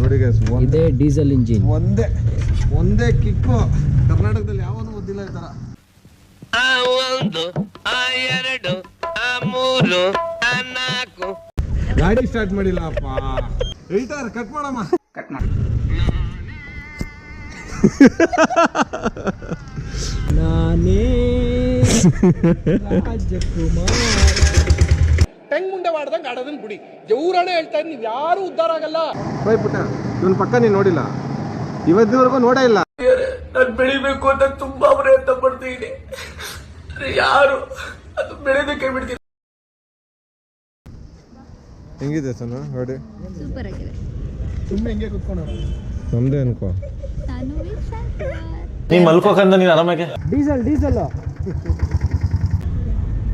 ನೋಡಿ ಗೈಸ್ ಒಂದ್- ಇದೇ ಡೀಸೆಲ್ ಇಂಜಿನ್. ಒಂದೇ ಒಂದೇ ಕಿಕ್ಕು. ಕರ್ನಾಟಕದಲ್ಲಿ ಯಾವನು ಓದಿಲ್ಲ ಈ ತರ. ಆ ಒಂದು ಆ ಎರಡು ಆ ಮೂರು ಆ ನಾಲ್ಕು. ಗಾಡಿ ಸ್ಟಾರ್ಟ್ ಮಾಡಿಲ್ಲ ಅಪ್ಪ ಏಯ್ಟಾರ್ ಕಟ್ ಮಾಡಮ್ಮ. ನಾನೇ ರಾಜಕುಮಾರ. ಮಾಡ್ದಂಗೆ ಆಡೋದನ್ನ ಬಿಡಿ. ಜೌರಾಣೆ ಹೇಳ್ತಾ ಇದ್ದೀನಿ ನೀವು ಯಾರು ಉದ್ಧಾರ ಆಗಲ್ಲ. ಪುಟ್ಟ ಇವನ್ ಪಕ್ಕ ನೀನ್ ನೋಡಿಲ್ಲ. ಇವತ್ತಿನವರೆಗೂ ನೋಡೇ ಇಲ್ಲ. ನಾನು ಬೆಳಿಬೇಕು ಅಂತ ತುಂಬಾ ಪ್ರಯತ್ನ ಪಡ್ತೀನಿ ಯಾರು ಅದು ಬೆಳೆದಕ್ಕೆ ಬಿಡ್ತೀನಿ ಹೆಂಗಿದೆ ಸನ ನೋಡಿ ಸೂಪರ್ ಆಗಿದೆ. ಸುಮ್ಮನೆ ಹೆಂಗೆ ಕುತ್ಕೊಂಡು ನಮ್ದೇ ಅನ್ಕೋ. ನೀ ಮಲ್ಕೋಕಂದ ನೀನು ಆರಾಮಾಗೆ. Diesel diesel.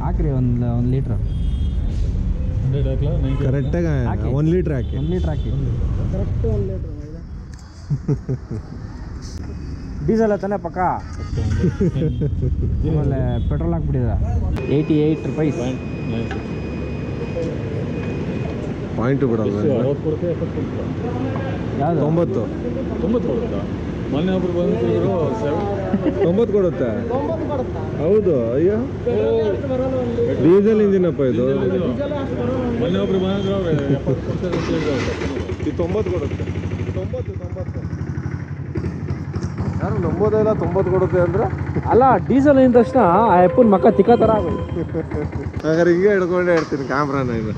ಹಾಕ್ರಿ ಒಂದು ಒಂದು ಲೀಟ್ರ್. ಕರೆಕ್ಟಾಗಿ ಹಾಕಿ. ಒಂದ್ ಲೀಟ್ರ್ ಹಾಕಿ. ಒಂದು ಲೀಟ್ರ್ ಹಾಕಿ. ಕರೆಕ್ಟ್ ಒಂದು ಲೀಟ್ರ್ ಡೀಸೆಲ್ ತಾನೆ ಪಕ್ಕ. ಆಮೇಲೆ ಪೆಟ್ರೋಲ್ ಹಾಕ್ಬಿಟ್ಟಿದ. ಏಯ್ಟಿ ಏಯ್ಟ್ ರುಪೀಸ್ ಪಾಯಿಂಟ್ ಬಿಡಲ್ಲ. ಯಾವ್ದು? ತೊಂಬತ್ತು. ತೊಂಬತ್ತು ಕೊಡುತ್ತೆ? ಹೌದು ಅಯ್ಯೋ. Diesel engine. ಅಪ್ಪ ಇದು ಇದು ತೊಂಬತ್ತು ಕೊಡುತ್ತೆ. ತೊಂಬತ್ತು ತೊಂಬತ್ತು. ಯಾರು ನಂಬೋದೇ ಇಲ್ಲ ತೊಂಬತ್ತು ಕೊಡುತ್ತೆ ಅಂದ್ರೆ? ಅಲ್ಲ ಡೀಸೆಲ್ ಇಂದ ತಕ್ಷಣ ಆ ಅಪ್ಪನ ಮಕ್ಕ ತಿಕ್ಕ ಥರ ಆಗೋದು ಹಾಗಾದ್ರೆ ಹಿಂಗೆ ಹಿಡ್ಕೊಂಡೇ ಇರ್ತೀನಿ ಕ್ಯಾಮ್ರಾನ ಇದು.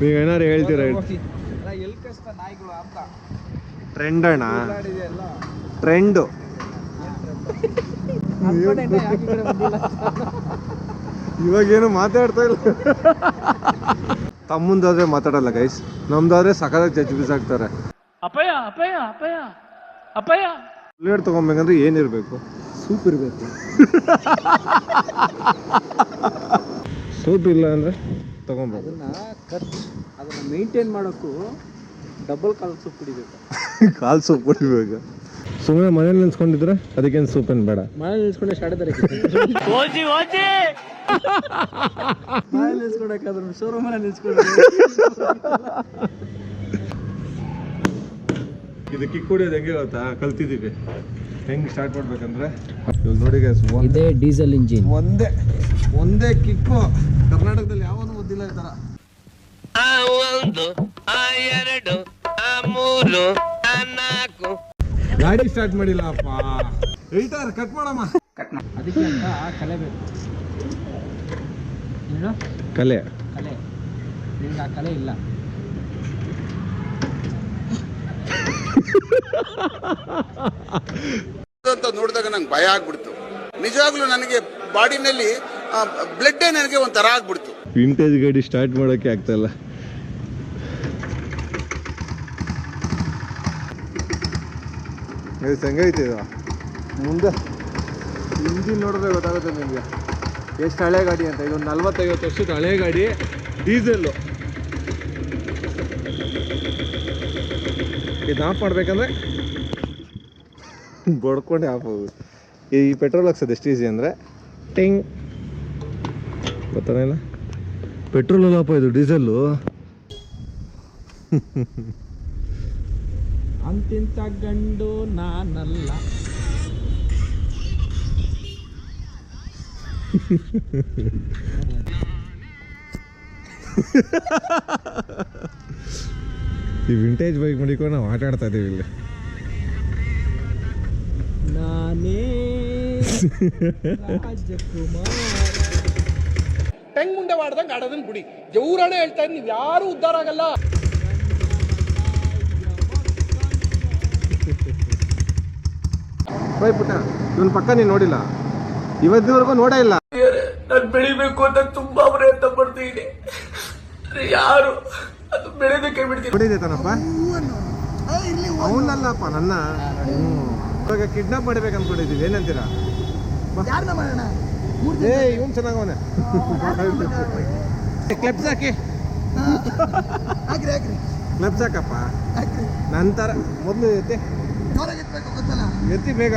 ನೀವು ಏನಾರು ಹೇಳ್ತೀರಾ ಹೇಳಿ ಟ್ರೆಂಡ್ ಅಣ್ಣ. ಟ್ರೆಂಡು ಇವಾಗೇನು ಮಾತಾಡ್ತಾ ಇಲ್ಲ. ತಮ್ಮಂದಾದ್ರೆ ಮಾತಾಡಲ್ಲ ಗೈಸ್ ನಮ್ದಾದ್ರೆ ಸಖತ್ತಾಗಿ ಜಜ್ ಬಿಸಾಕ್ತಾರೆ. ಅಪಯ ಅಪಯ ಅಪಯ ಅಪಯ ಬುಲೆಟ್ ತಗೊಬೇಕಂದ್ರೆ ಏನಿರ್ಬೇಕು? ಸೂಪ್ ಇರಬೇಕು. ಸೂಪ್ ಇಲ್ಲ ಅಂದ್ರೆ ತಗೊಬೇಕು. ಅದನ್ನ ಖರ್ಚು ಅದನ್ನ ಮೇಂಟೈನ್ ಮಾಡೋಕ್ಕೂ ಡಬಲ್ ಕಾಲ್ ಸೂಪ್ ಕುಡಿಬೇಕು. ಕಾಲು ಸೂಪ್ ಕುಡಿಬೇಕು. ಸುಮ್ಮನೆ ಮನೇಲಿ ನಿಲ್ಸ್ಕೊಂಡಿದ್ರೆ ಅದಕ್ಕೇನು ಸೂಪೇನು ಬೇಡ. ಮನೇಲಿ ನಿಲ್ಸ್ಕೊಂಡೆ ಶಾಡದಾರೆ ಓಜಿ ಓಜಿ! ಮನೇಲಿ ನಿಲ್ಸ್ಕೊಳಕ್ಕಾದ್ರೆ ಶೋರೂಮ್ ಮನೇಲಿ ನಿಲ್ಸ್ಕೊಂಡು. ಇದು ಕಿಕ್ ಹೊಡಿಯೋದು ಹೆಂಗೆ ಗೊತ್ತಾ? ಕಲ್ತಿದ್ದೀವಿ. ಹೆಂಗೆ ಸ್ಟಾರ್ಟ್ ಮಾಡ್ಬೇಕಂದ್ರೆ? ಇವಾಗ ನೋಡಿ ಗೈಸ್ ಒಂದೇ ಡೀಸೆಲ್ ಇಂಜಿನ್. ಒಂದೇ ಒಂದೇ ಕಿಕ್ಕು. ಕರ್ನಾಟಕದಲ್ಲಿ ಯಾವನು ಓದಿಲ್ಲ ಈ ತರ. ಆ ಒಂದು ಆ ಎರಡು ಆ ಮೂರು. ಗಾಡಿ ಸ್ಟಾರ್ಟ್ ಮಾಡಿಲ್ಲ ಅಪ್ಪ ಹೇಳ್ತಾರೆ ಕಟ್ ಮಾಡಮ್ಮ. ಅದಕ್ಕೆ ಅಂತ ಕಲೆ ಬೇಕು. ಏನು? ಕಲೆ. ಕಲೆ. ನಿಮ್ಗೆ ಆ ಕಲೆ ಇಲ್ಲ. ಅಂತ ನೋಡಿದಾಗ ನಂಗೆ ಭಯ ಆಗ್ಬಿಡ್ತು. ನಿಜವಾಗ್ಲೂ ನನಗೆ ಬಾಡಿನಲ್ಲಿ ಬ್ಲಡ್ಡೇ ನನಗೆ ಒಂಥರ ಆಗ್ಬಿಡ್ತು. ವಿಂಟೇಜ್ ಗಾಡಿ ಸ್ಟಾರ್ಟ್ ಮಾಡೋಕ್ಕೆ ಆಗ್ತಾ ಇಲ್ಲ. ಹೆಂಗೈತೆ ಇದು. ಮುಂದೆ. ಇಂಜಿನ್ ನೋಡಿದ್ರೆ ಗೊತ್ತಾಗುತ್ತೆ ನಿಮಗೆ. ಎಷ್ಟು ಹಳೆ ಗಾಡಿ ಅಂತ. ಇದೊಂದು ನಲ್ವತ್ತೈವತ್ತು ವರ್ಷದ ಹಳೆ ಗಾಡಿ ಡೀಸೆಲ್ಲು ಇದು ಆಫ್ ಮಾಡ್ಬೇಕಂದ್ರೆ ಬಡ್ಕೊಂಡೆ ಆಫ್ ಆಗುತ್ತೆ ಈ ಪೆಟ್ರೋಲ್ ಹಾಕ್ಸೋದು ಎಷ್ಟು ಈಸಿ ಅಂದರೆ ಟಿಂಗ್. ಗೊತ್ತಾನೆ ಇಲ್ಲ ಪೆಟ್ರೋಲ್ ಅಲ್ಲಪ್ಪ ಇದು, ಡೀಸೆಲ್ಲು. ಅಂತಿಂತ ಗಂಡು ನಾನಲ್ಲ. ಈ ವಿಂಟೇಜ್ ಬೈಕ್ ಮಡಿಕೊಂಡು ನಾವು ಆಟ ಆಡ್ತಾ ಇದೀವಿ ಇಲ್ಲಿ. ನಾನೇ ರಾಜಕುಮಾರ. ಟೆಂಗ್ ಮುಂದೆ ಮಾಡ್ದಂಗೆ ಆಡೋದನ್ನ ಬಿಡಿ. ಜೌರಾಣೆ ಹೇಳ್ತಾ ಇದ್ದೀನಿ ನೀವು ಯಾರು ಉದ್ಧಾರ ಆಗಲ್ಲ. ಪುಟ್ಟ ಇವನ್ ಪಕ್ಕ ನೀನು ನೋಡಿಲ್ಲ. ಇವತ್ತಿನವರೆಗೂ ನೋಡೇ ಇಲ್ಲ. ನಾನು ಬೆಳಿಬೇಕು ಅಂತ ತುಂಬಾ ಪ್ರಯತ್ನ ಪಡ್ತೀನಿ ಯಾರು? ಅದು ಬೆಳೆದಕ್ಕೆ ಬಿಡ್ತೀನಿ. ನೋಡಿದೆ ತಾನಪ್ಪ. ಅವನಲ್ಲಪ್ಪ ನನ್ನ. ಇವಾಗ ಕಿಡ್ನಾಪ್ ಮಾಡ್ಬೇಕು ಅನ್ಕೊಂಡಿದ್ದೀವಿ ಏನಂತೀರಾ. ಏ ಇವನ್ ಚೆನ್ನಾಗವನೆ. ಕ್ಲಬ್ಸ್ ಹಾಕಿ. ಕ್ಲಬ್ಸ್ ಹಾಕಪ್ಪ. ನಂತರ ಮೊದಲು ಗೊತ್ತಲ್ಲ ಎತ್ತಿ ಬೇಗ.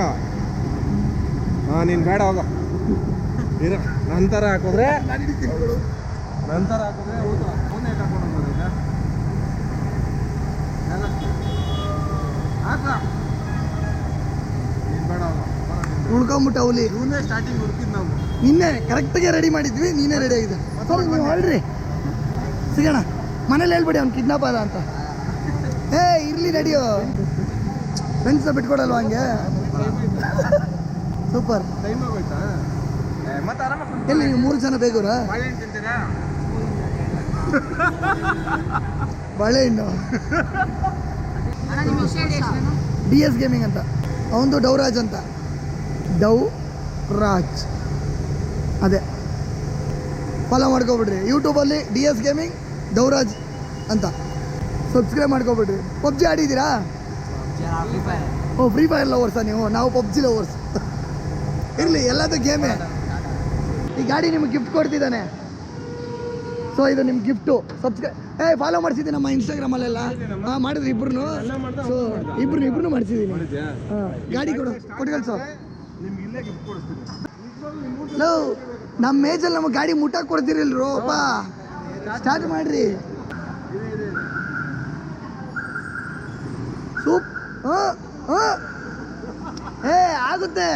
ಹಾಂ ನೀನು ಬೇಡ ಹೋಗ. ಇರ ನಂತರ ಹಾಕಿದ್ರೆ ನಂತರ ಹಾಕಿದ್ರೆ ಹೌದು ಬೇಡ ಉಳ್ಕೊಂಬಿಟ್ಟ ಹುಲಿ ಇವನೇ ಸ್ಟಾರ್ಟಿಂಗ್ ಹುಡುಕಿದ್ ನಾವು. ನಿನ್ನೆ ಕರೆಕ್ಟಾಗೆ ರೆಡಿ ಮಾಡಿದ್ವಿ ನೀನೇ ರೆಡಿ ಆಗಿದೆ ಸರಿ ನೀವು ಸಿಗೋಣ. ಮನೇಲಿ ಹೇಳ್ಬಿಡಿ ಅವ್ನು ಕಿಡ್ನಾಪ್ ಅದ ಅಂತ. ಏ ಇರಲಿ ರೆಡಿಯೋ ಫ್ರೆಂಡ್ಸ್ ಬಿಟ್ಕೊಡಲ್ವ ಹಂಗೆ? ಸೂಪರ್ ಎಲ್ಲಿ ನೀವು ಮೂರು ಜನ ಬೇಗೂರಾ? ಬಾಳೆಹಣ್ಣು ಡಿ ಎಸ್ ಗೇಮಿಂಗ್ ಅಂತ. ಅವನದು ಡೌರಾಜ್ ಅಂತ. ಡೌ ರಾಜ್ ಅದೇ. ಫಾಲೋ ಮಾಡ್ಕೊಬಿಡ್ರಿ. ಯೂಟ್ಯೂಬಲ್ಲಿ ಡಿ ಎಸ್ ಗೇಮಿಂಗ್ ಡೌರಾಜ್ ಅಂತ. ಸಬ್ಸ್ಕ್ರೈಬ್ ಮಾಡ್ಕೊಬಿಡ್ರಿ. ಪಬ್ಜಿ ಆಡಿದ್ದೀರಾ? ಓ ಫ್ರೀ ಫೈರ್ ಲವರ್ಸ ನೀವು? ನಾವು ಪಬ್ಜಿ ಲವರ್ಸ್ ಇರಲಿ ಎಲ್ಲದೂ ಗೇಮೇ ಈ ಗಾಡಿ ನಿಮ್ಗೆ ಗಿಫ್ಟ್ ಕೊಡ್ತಿದ್ದಾನೆ. ಸೊ ಇದು ನಿಮ್ಮ ಗಿಫ್ಟು ಸಬ್ಸ್ಕ್ರೈಬ್ ಏ ಫಾಲೋ ಮಾಡಿಸಿದ್ದೀನಿ ನಮ್ಮ ಇನ್ಸ್ಟಾಗ್ರಾಮಲ್ಲೆಲ್ಲ ಹಾಂ ಮಾಡಿದ್ರಿ ಇಬ್ರು ಸೊ ಇಬ್ರು ಇಬ್ರು ಮಾಡಿಸಿದ್ದೀನಿ. ಹಾಂ ಗಾಡಿ ಕೊಡು ಕೊಟ್ಟು ಸರ್. ನಿಮ್ಗೆ ಇಲ್ಲೇ ಗಿಫ್ಟ್ ಕೊಡಿಸ್ತೀನಿ. ಲೋ ನಮ್ಮ ಮೇಜಲ್ಲಿ ನಮಗೆ ಗಾಡಿ ಮುಟ್ಟಕ್ಕೆ ಕೊಡ್ತಿರಲ್ರು ಅಪ್ಪ ಸ್ಟಾರ್ಟ್ ಮಾಡ್ರಿ ಸೂಪ್ ಹಾಂ ಹಾಂ ಏ ಆಗುತ್ತೆ.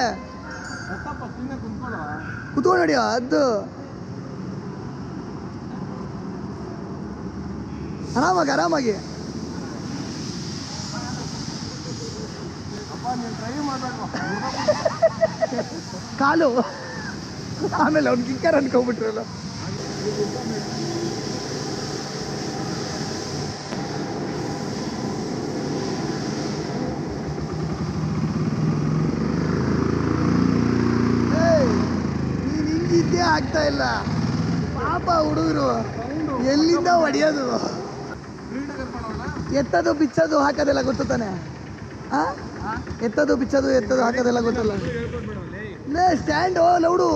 ಕುತ್ಕೊಂಡು ನೋಡಿ ಅದು ಆರಾಮಾಗಿ ಆರಾಮಾಗಿ. ಕಾಲು. ಆಮೇಲೆ ಅವ್ನು ಕಿಕ್ಕರ್ ಅನ್ಕೊಂಬಿಟ್ರಲ್ಲ ಹಿಂಗಿದ್ದೇ ಆಗ್ತಾ ಇಲ್ಲ. ಪಾಪ ಹುಡುಗರು, ಎಲ್ಲಿಂದ ಹೊಡೆಯೋದು? ಎತ್ತದು ಬಿಚ್ಚೋದು ಹಾಕೋದೆಲ್ಲ ಗೊತ್ತು ತಾನೆ? ಹಾ ಎತ್ತದು ಬಿಚ್ಚೋದು ಎತ್ತದು ಹಾಕೋದೆಲ್ಲ ಗೊತ್ತಲ್ಲ? ಲೇ ಸ್ಟ್ಯಾಂಡ್ ಓ, ಲೌಡು.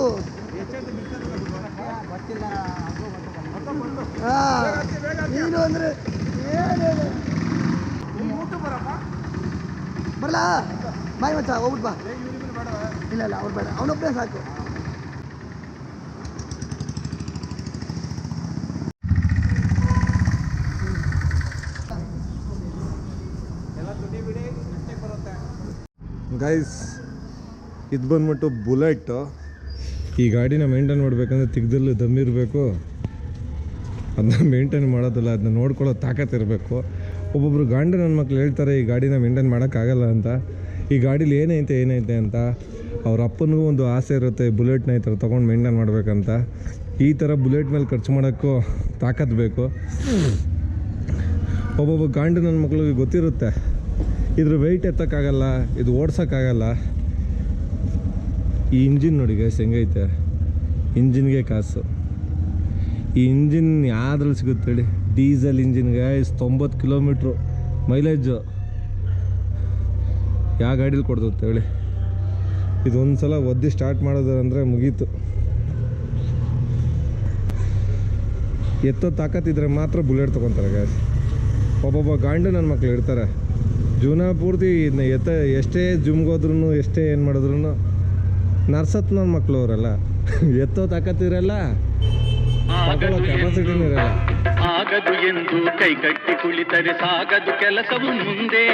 ಹಾ ನೀನು ಅಂದ್ರೆ ಬರಲಾ? ಬಾಯ್ ಮಚ್ಚ ಹೋಗ್ಬಿಟ್ಟು ಬಾ. ಇಲ್ಲ ಇಲ್ಲ, ಅವ್ರು ಬೇಡ. ಅವನೊಬ್ಬನೇ ಸಾಕು. ಗೈಸ್ ಇದು ಬಂದ್ಬಿಟ್ಟು ಬುಲೆಟ್. ಈ ಗಾಡಿನ ಮೇಂಟೈನ್ ಮಾಡಬೇಕಂದ್ರೆ ತೆಗ್ದಲ್ಲಿ ದಮ್ಮಿರಬೇಕು ಅದನ್ನ ಮೇಂಟೈನ್ ಮಾಡೋದಿಲ್ಲ ಅದನ್ನ ನೋಡ್ಕೊಳ್ಳೋ ತಾಕತ್ ಇರಬೇಕು. ಒಬ್ಬೊಬ್ರು ಗಂಡು ನನ್ನ ಮಕ್ಳು ಹೇಳ್ತಾರೆ, ಈ ಗಾಡಿನ ಮೇಂಟೈನ್ ಮಾಡೋಕ್ಕಾಗಲ್ಲ ಅಂತ. ಈ ಗಾಡೀಲಿ ಏನೈತೆ ಏನೈತೆ ಅಂತ. ಅವ್ರ ಅಪ್ಪನಿಗೂ ಒಂದು ಆಸೆ ಇರುತ್ತೆ, ಬುಲೆಟ್ನ ಈ ಥರ ತೊಗೊಂಡು ಮೇಂಟೈನ್ ಮಾಡಬೇಕಂತ. ಈ ಥರ ಬುಲೆಟ್ ಮೇಲೆ ಖರ್ಚು ಮಾಡೋಕ್ಕೂ ತಾಕತ್ ಬೇಕು. ಒಬ್ಬೊಬ್ಬ ಗಾಂಡು ನನ್ನ ಮಕ್ಳಿಗೆ ಗೊತ್ತಿರುತ್ತೆ. ಇದ್ರ ವೆಯ್ಟ್ ಎತ್ತಕ್ಕಾಗಲ್ಲ, ಇದು ಓಡ್ಸೋಕ್ಕಾಗಲ್ಲ. ಈ ಇಂಜಿನ್ ನೋಡಿ ಗೈಸ್ ಹೆಂಗೈತೆ? ಇಂಜಿನ್ಗೆ ಕಾಸು. ಈ ಇಂಜಿನ್ ಯಾವ್ದ್ರಲ್ಲಿ ಸಿಗುತ್ತೆ ಹೇಳಿ? ಡೀಸೆಲ್ ಇಂಜಿನ್ ಗೈಸ್ ತೊಂಬತ್ತು ಕಿಲೋಮೀಟ್ರು ಮೈಲೇಜು ಯಾವ ಗಾಡೀಲಿ ಕೊಡ್ತದೆ ಹೇಳಿ? ಇದು ಒಂದು ಸಲ ಒದ್ದಿ ಸ್ಟಾರ್ಟ್ ಮಾಡೋದು ಅಂದರೆ ಮುಗೀತು. ಎತ್ತೋ ತಾಕತ್ತಿದ್ರೆ ಮಾತ್ರ ಬುಲೆಟ್ ತೊಗೊತಾರೆ ಗ್ಯಾಸ್ ಒಬ್ಬೊಬ್ಬ ಗಾಂಡು ನನ್ನ ಮಕ್ಳು ಇರ್ತಾರೆ. ಜೀವನ ಪೂರ್ತಿ ಎತ್ತ ಎಷ್ಟೇ ಜುಮ್ಗೆ ಹೋದ್ರೂ ಎಷ್ಟೇ ಏನು ಮಾಡಿದ್ರು ನರ್ಸತ್ ನನ್ನ ಮಕ್ಳು ಅವರೆಲ್ಲ ಎತ್ತೋ ತಾಕತ್ತಿರಲ್ಲ ಕೆಪಾಸಿಟಿನೂ ಇರಲ್ಲ. ಆಗದು ಎಂದು ಕೈ ಕಟ್ಟಿ ಕುಳಿತರೆ ಸಾಗದು ಕೆಲಸವು ಮುಂದೆ.